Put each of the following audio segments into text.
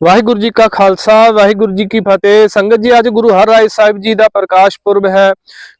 ਵਾਹਿਗੁਰੂ ਜੀ ਕਾ ਖਾਲਸਾ, ਵਾਹਿਗੁਰੂ ਜੀ ਕੀ ਫਤਿਹ। ਸੰਗਤ ਜੀ, ਅੱਜ ਗੁਰੂ ਹਰਿਰਾਏ ਸਾਹਿਬ ਜੀ ਦਾ ਪ੍ਰਕਾਸ਼ ਪੁਰਬ ਹੈ।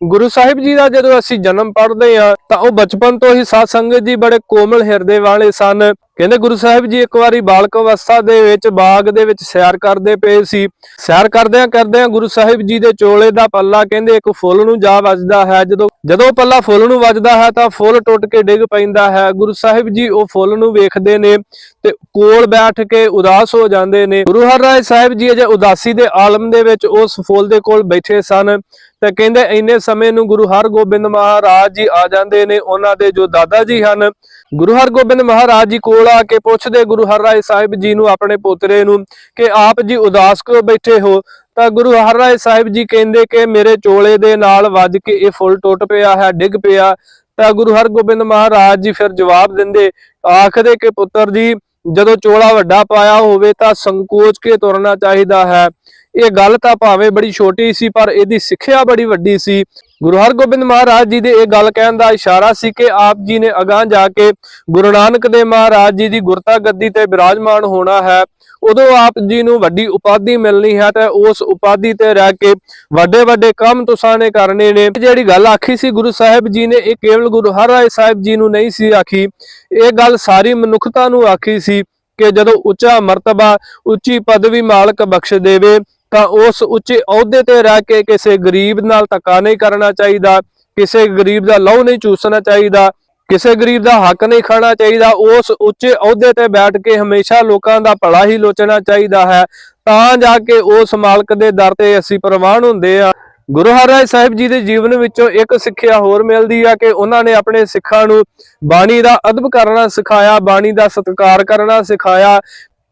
ਗੁਰੂ ਸਾਹਿਬ ਜੀ ਦਾ ਜਦੋਂ ਅਸੀਂ ਜਨਮ ਪੜ੍ਹਦੇ ਆ ਤਾਂ ਉਹ ਬਚਪਨ ਤੋਂ ਹੀ ਸਾਧ ਸੰਗਤ ਜੀ ਬੜੇ ਕੋਮਲ ਹਿਰਦੇ ਵਾਲੇ ਸਨ। ਕਹਿੰਦੇ ਗੁਰੂ ਸਾਹਿਬ ਜੀ ਇੱਕ ਵਾਰੀ ਬਾਲਕ ਅਵਸਥਾ ਦੇ ਵਿੱਚ, ਬਾਗ ਦੇ ਵਿੱਚ ਸੈਰ ਕਰਦੇ ਪਏ ਸੀ। ਸੈਰ ਕਰਦਿਆਂ ਕਰਦਿਆਂ ਗੁਰੂ ਸਾਹਿਬ ਜੀ ਦੇ ਚੋਲੇ ਦਾ ਪੱਲਾ ਕਹਿੰਦੇ ਇੱਕ ਫੁੱਲ ਨੂੰ ਜਾ ਵੱਜਦਾ ਹੈ। ਜਦੋਂ ਜਦੋਂ ਪੱਲਾ ਫੁੱਲ ਨੂੰ ਵੱਜਦਾ ਹੈ ਤਾਂ ਫੁੱਲ ਟੁੱਟ ਕੇ ਡਿੱਗ ਪੈਂਦਾ ਹੈ। ਗੁਰੂ ਸਾਹਿਬ ਜੀ ਉਹ ਫੁੱਲ ਨੂੰ ਵੇਖਦੇ ਨੇ ਤੇ ਕੋਲ ਬੈਠ ਕੇ ਉਦਾਸ ਹੋ ਜਾਂਦੇ ਨੇ। ਗੁਰੂ ਹਰਿਰਾਏ ਸਾਹਿਬ ਜੀ ਅਜੇ ਉਦਾਸੀ ਦੇ ਆਲਮ ਦੇ ਵਿੱਚ ਉਸ ਫੁੱਲ ਦੇ ਕੋਲ ਬੈਠੇ ਸਨ। ਤੇ ਕਹਿੰਦੇ ਇੰਨੇ ਸਮੇਂ ਨੂੰ ਗੁਰੂ ਹਰਗੋਬਿੰਦ ਮਹਾਰਾਜ ਜੀ ਆ ਜਾਂਦੇ ਨੇ, ਉਹਨਾਂ ਦੇ ਜੋ ਦਾਦਾ ਜੀ ਹਨ, ਗੁਰੂ ਹਰਗੋਬਿੰਦ ਮਹਾਰਾਜ ਜੀ ਕੋਲ ਆ ਕੇ ਪੁੱਛਦੇ ਗੁਰੂ ਹਰ ਰਾਏ ਸਾਹਿਬ ਜੀ ਨੂੰ ਆਪਣੇ ਪੋਤਰੇ ਨੂੰ ਕਿ ਆਪ ਜੀ ਉਦਾਸ ਕਿਉਂ ਬੈਠੇ ਹੋ? ਤਾਂ ਗੁਰੂ ਹਰ ਰਾਏ ਸਾਹਿਬ ਜੀ ਕਹਿੰਦੇ ਕਿ ਮੇਰੇ ਚੋਲੇ ਦੇ ਨਾਲ ਵੱਜ ਕੇ ਇਹ ਫੁੱਲ ਟੁੱਟ ਪਿਆ ਹੈ, ਡਿੱਗ ਪਿਆ। ਤਾਂ ਗੁਰੂ ਹਰਗੋਬਿੰਦ ਮਹਾਰਾਜ ਜੀ ਫਿਰ ਜਵਾਬ ਦਿੰਦੇ, ਆਖਦੇ ਕਿ ਪੁੱਤਰ ਜੀ, ਜਦੋਂ ਚੋਲਾ ਵੱਡਾ ਪਾਇਆ ਹੋਵੇ ਤਾਂ ਸੰਕੋਚ ਕੇ ਤੁਰਨਾ ਚਾਹੀਦਾ ਹੈ। ਇਹ ਗੱਲ ਤਾਂ ਭਾਵੇਂ ਬੜੀ ਛੋਟੀ ਸੀ, ਪਰ ਇਹਦੀ ਸਿੱਖਿਆ ਬੜੀ ਵੱਡੀ ਸੀ। ਗੁਰੂ ਹਰਗੋਬਿੰਦ ਮਹਾਰਾਜ ਜੀ ਦੇ ਇਹ ਗੱਲ ਕਹਿਣ ਦਾ ਇਸ਼ਾਰਾ ਸੀ ਕਿ ਆਪ ਜੀ ਨੇ ਅਗਾਹ ਜਾ ਕੇ ਗੁਰੂ ਨਾਨਕ ਦੇਵ ਮਹਾਰਾਜ ਜੀ ਦੀ ਗੁਰਤਾ ਗੱਦੀ ਤੇ ਬਿਰਾਜਮਾਨ ਹੋਣਾ ਹੈ। ਉਦੋਂ ਆਪ ਜੀ ਨੂੰ ਵੱਡੀ ਉਪਾਧੀ ਮਿਲਣੀ ਹੈ ਤੇ ਉਸ ਉਪਾਧੀ ਤੇ ਰਹਿ ਕੇ ਵੱਡੇ ਵੱਡੇ ਕੰਮ ਤੁਸਾਂ ਨੇ ਕਰਨੇ ਨੇ। ਜਿਹੜੀ ਗੱਲ ਆਖੀ ਸੀ ਗੁਰੂ ਸਾਹਿਬ ਜੀ ਨੇ, ਇਹ ਕੇਵਲ ਗੁਰੂ ਹਰਿਰਾਏ ਸਾਹਿਬ ਜੀ ਨੂੰ ਨਹੀਂ ਸੀ ਆਖੀ। ਇਹ ਗੱਲ ਸਾਰੀ ਮਨੁੱਖਤਾ ਨੂੰ ਆਖੀ ਸੀ ਕਿ ਜਦੋਂ ਉੱਚਾ ਮਰਤਬਾ, ਉੱਚੀ ਪਦਵੀ ਮਾਲਕ ਬਖਸ਼ ਦੇਵੇ ਤਾਂ ਉਸ ਉੱਚੇ ਅਹੁਦੇ ਤੇ ਰਹਿ ਕੇ ਕਿਸੇ ਗਰੀਬ ਨਾਲ ਧੱਕਾ ਨਹੀਂ ਕਰਨਾ ਚਾਹੀਦਾ, ਕਿਸੇ ਗਰੀਬ ਦਾ ਲਹੂ ਨਹੀਂ ਚੂਸਣਾ ਚਾਹੀਦਾ, ਕਿਸੇ ਗਰੀਬ ਦਾ ਹੱਕ ਨਹੀਂ ਖਾਣਾ ਚਾਹੀਦਾ, ਉਸ ਉੱਚੇ ਅਹੁਦੇ ਤੇ ਬੈਠ ਕੇ ਹਮੇਸ਼ਾ ਲੋਕਾਂ ਦਾ ਭਲਾ ਹੀ ਲੋਚਣਾ ਚਾਹੀਦਾ ਹੈ। ਤਾਂ ਜਾ ਕੇ ਉਸ ਮਾਲਕ ਦੇ ਦਰ ਤੇ ਅਸੀਂ ਪ੍ਰਵਾਨ ਹੁੰਦੇ ਆ ਗੁਰੂ ਹਰਿਰਾਏ ਸਾਹਿਬ ਜੀ ਦੇ ਜੀਵਨ ਵਿੱਚੋਂ ਇੱਕ ਸਿੱਖਿਆ ਹੋਰ ਮਿਲਦੀ ਆ ਕਿ ਉਹਨਾਂ ਨੇ ਆਪਣੇ ਸਿੱਖਾਂ ਨੂੰ ਬਾਣੀ ਦਾ ਅਦਬ ਕਰਨਾ ਸਿਖਾਇਆ, ਬਾਣੀ ਦਾ ਸਤਿਕਾਰ ਕਰਨਾ ਸਿਖਾਇਆ।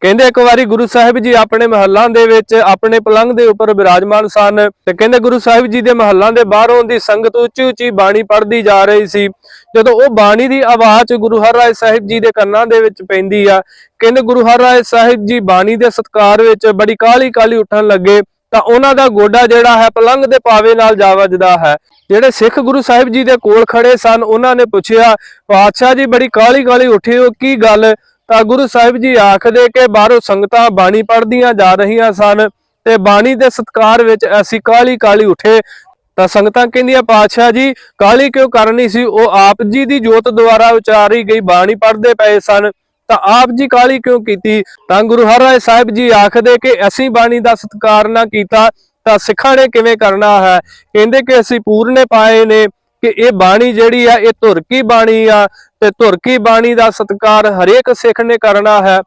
ਕਹਿੰਦੇ ਇੱਕ ਵਾਰੀ ਗੁਰੂ ਸਾਹਿਬ ਜੀ ਆਪਣੇ ਮਹੱਲਾਂ ਦੇ ਵਿੱਚ ਆਪਣੇ ਪਲੰਘ ਦੇ ਉੱਪਰ ਬਿਰਾਜਮਾਨ ਸਨ ਤੇ ਕਹਿੰਦੇ ਗੁਰੂ ਸਾਹਿਬ ਜੀ ਦੇ ਮਹੱਲਾਂ ਦੇ ਬਾਹਰੋਂ ਦੀ ਸੰਗਤ ਉੱਚੀ ਉੱਚੀ ਬਾਣੀ ਪੜ੍ਹਦੀ ਜਾ ਰਹੀ ਸੀ। ਜਦੋਂ ਉਹ ਬਾਣੀ ਦੀ ਆਵਾਜ਼ ਗੁਰੂ ਹਰਿਰਾਏ ਸਾਹਿਬ ਜੀ ਦੇ ਕੰਨਾਂ ਦੇ ਵਿੱਚ ਪੈਂਦੀ ਆ, ਕਹਿੰਦੇ ਗੁਰੂ ਹਰਿਰਾਏ ਸਾਹਿਬ ਜੀ ਬਾਣੀ ਦੇ ਸਤਕਾਰ ਵਿੱਚ ਬੜੀ ਕਾਲੀ ਕਾਲੀ ਉੱਠਣ ਲੱਗੇ, ਤਾਂ ਉਹਨਾਂ ਦਾ ਗੋਡਾ ਜਿਹੜਾ ਹੈ ਪਲੰਘ ਦੇ ਪਾਵੇ ਨਾਲ ਜਾ ਵੱਜਦਾ ਹੈ। ਜਿਹੜੇ ਸਿੱਖ ਗੁਰੂ ਸਾਹਿਬ ਜੀ ਦੇ ਕੋਲ ਖੜੇ ਸਨ, ਉਹਨਾਂ ਨੇ ਪੁੱਛਿਆ, ਪਾਤਸ਼ਾਹ ਜੀ ਬੜੀ ਕਾਲੀ ਕਾਲੀ ਉੱਠੇ ਹੋ, ਕੀ ਗੱਲ? ਤਾਂ ਗੁਰੂ ਸਾਹਿਬ ਜੀ ਆਖਦੇ ਕਿ ਬਾਹਰੋਂ ਸੰਗਤਾਂ ਬਾਣੀ ਪੜ੍ਹਦੀਆਂ ਜਾ ਰਹੀਆਂ ਸਨ ਤੇ ਬਾਣੀ ਦੇ ਸਤਕਾਰ ਵਿੱਚ ਅਸੀਂ ਕਾਲੀ ਕਾਲੀ ਉਠੇ। ਤਾਂ ਸੰਗਤਾਂ ਕਹਿੰਦੀਆਂ, ਪਾਤਸ਼ਾਹ ਜੀ ਕਾਲੀ ਕਿਉਂ ਕਰਨੀ ਸੀ? ਉਹ ਆਪ ਜੀ ਦੀ ਜੋਤ ਦੁਆਰਾ ਉਚਾਰੀ ਗਈ ਬਾਣੀ ਪੜ੍ਹਦੇ ਪਏ ਸਨ। ਤਾਂ ਆਪ ਜੀ ਕਾਲੀ ਕਿਉਂ ਕੀਤੀ? ਤਾਂ ਗੁਰੂ ਹਰਿਰਾਏ ਸਾਹਿਬ ਜੀ ਆਖਦੇ ਕਿ ਅਸੀਂ ਬਾਣੀ ਦਾ ਸਤਕਾਰ ਨਾ ਕੀਤਾ ਤਾਂ ਸਿੱਖਾਂ ਨੇ ਕਿਵੇਂ ਕਰਨਾ ਹੈ? ਕਹਿੰਦੇ ਕਿ ਅਸੀਂ ਪੂਰਨੇ ਪਾਏ ਨੇ। ਕਿ ਇਹ ਬਾਣੀ ਜਿਹੜੀ ਆ, ਇਹ ਧੁਰ ਬਾਣੀ ਆ ਤੇ ਧੁਰਕੀ ਬਾਣੀ ਦਾ ਸਤਕਾਰ ਹਰੇਕ ਸਿੱਖ ਨੇ ਕਰਨਾ ਹੈ।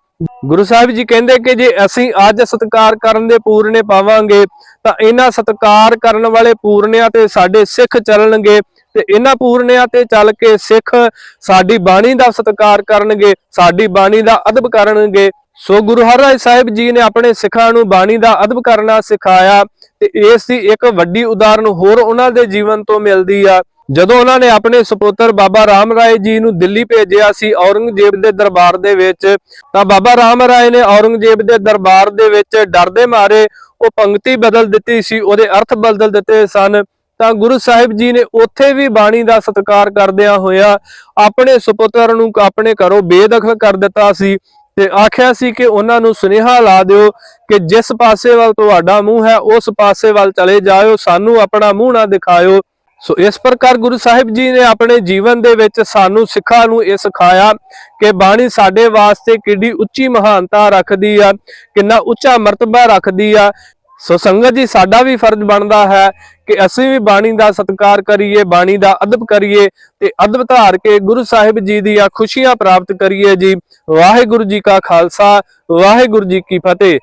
ਗੁਰੂ ਸਾਹਿਬ ਜੀ ਕਹਿੰਦੇ ਕਿ ਜੇ ਅਸੀਂ ਅੱਜ ਸਤਕਾਰ ਕਰਨ ਦੇ ਪੂਰਨੇ ਪਾਵਾਂਗੇ, ਤਾਂ ਇਹਨਾਂ ਸਤਕਾਰ ਕਰਨ ਵਾਲੇ ਪੂਰਨਿਆਂ ਤੇ ਸਾਡੇ ਸਿੱਖ ਚੱਲਣਗੇ ਤੇ ਇਹਨਾਂ ਪੂਰਨਿਆਂ ਤੇ ਚੱਲ ਕੇ ਸਿੱਖ ਸਾਡੀ ਬਾਣੀ ਦਾ ਸਤਕਾਰ ਕਰਨਗੇ, ਸਾਡੀ ਬਾਣੀ ਦਾ ਅਦਬ ਕਰਨਗੇ। ਸੋ ਗੁਰੂ ਹਰਿਰਾਏ ਸਾਹਿਬ ਜੀ ਨੇ ਆਪਣੇ ਸਿੱਖਾਂ ਨੂੰ ਬਾਣੀ ਦਾ ਅਦਬ ਕਰਨਾ ਸਿਖਾਇਆ ਤੇ ਇਸ ਦੀ ਇੱਕ ਵੱਡੀ ਉਦਾਹਰਨ ਹੋਰ ਉਹਨਾਂ ਦੇ ਜੀਵਨ ਤੋਂ ਮਿਲਦੀ ਆ। ਜਦੋਂ ਉਹਨਾਂ ਨੇ ਆਪਣੇ ਸੁਪੁੱਤਰ ਬਾਬਾ ਰਾਮ ਰਾਏ ਜੀ ਨੂੰ ਦਿੱਲੀ ਭੇਜਿਆ ਸੀ ਔਰੰਗਜ਼ੇਬ ਦੇ ਦਰਬਾਰ ਦੇ ਵਿੱਚ, ਤਾਂ ਬਾਬਾ ਰਾਮ ਰਾਏ ਨੇ ਔਰੰਗਜ਼ੇਬ ਦੇ ਦਰਬਾਰ ਦੇ ਵਿੱਚ ਡਰਦੇ ਮਾਰੇ, ਉਹ ਪੰਕਤੀ ਬਦਲ ਦਿੱਤੀ ਸੀ, ਉਹਦੇ ਅਰਥ ਬਦਲ ਦਿੱਤੇ ਸਨ। ਤਾਂ ਗੁਰੂ ਸਾਹਿਬ ਜੀ ਨੇ ਉੱਥੇ ਵੀ ਬਾਣੀ ਦਾ ਸਤਿਕਾਰ ਕਰਦਿਆਂ ਹੋਇਆ ਆਪਣੇ ਸੁਪੁੱਤਰ ਨੂੰ ਆਪਣੇ ਘਰੋਂ ਬੇਦਖਲ ਕਰ ਦਿੱਤਾ ਸੀ ਤੇ ਆਖਿਆ ਸੀ ਕਿ ਉਹਨਾਂ ਨੂੰ ਸੁਨੇਹਾ ਲਾ ਦਿਓ ਕਿ ਜਿਸ ਪਾਸੇ ਵੱਲ ਤੁਹਾਡਾ ਮੂੰਹ ਹੈ, ਉਸ ਪਾਸੇ ਵੱਲ ਚਲੇ ਜਾਇਓ, ਸਾਨੂੰ ਆਪਣਾ ਮੂੰਹ ਨਾ ਦਿਖਾਇਓ। ਸੋ ਇਸ ਪ੍ਰਕਾਰ ਗੁਰੂ ਸਾਹਿਬ ਜੀ ਨੇ ਆਪਣੇ ਜੀਵਨ ਦੇ ਵਿੱਚ ਸਾਨੂੰ ਸਿੱਖਾਂ ਨੂੰ ਇਹ ਸਿਖਾਇਆ ਕਿ ਬਾਣੀ ਸਾਡੇ ਵਾਸਤੇ ਕਿੰਨੀ ਉੱਚੀ ਮਹਾਨਤਾ ਰੱਖਦੀ ਆ, ਕਿੰਨਾ ਉੱਚਾ ਮਰਤਬਾ ਰੱਖਦੀ ਆ। ਸੋ ਸੰਗਤ ਜੀ, ਸਾਡਾ ਵੀ ਫਰਜ਼ ਬਣਦਾ ਹੈ ਕਿ ਅਸੀਂ ਵੀ ਬਾਣੀ ਦਾ ਸਤਿਕਾਰ ਕਰੀਏ, ਬਾਣੀ ਦਾ ਅਦਬ ਕਰੀਏ ਤੇ ਅਦਬ ਧਾਰ ਕੇ ਗੁਰੂ ਸਾਹਿਬ ਜੀ ਦੀਆਂ ਖੁਸ਼ੀਆਂ ਪ੍ਰਾਪਤ ਕਰੀਏ ਜੀ। ਵਾਹਿਗੁਰੂ ਜੀ ਕਾ ਖਾਲਸਾ, ਵਾਹਿਗੁਰੂ ਜੀ ਕੀ ਫਤਿਹ।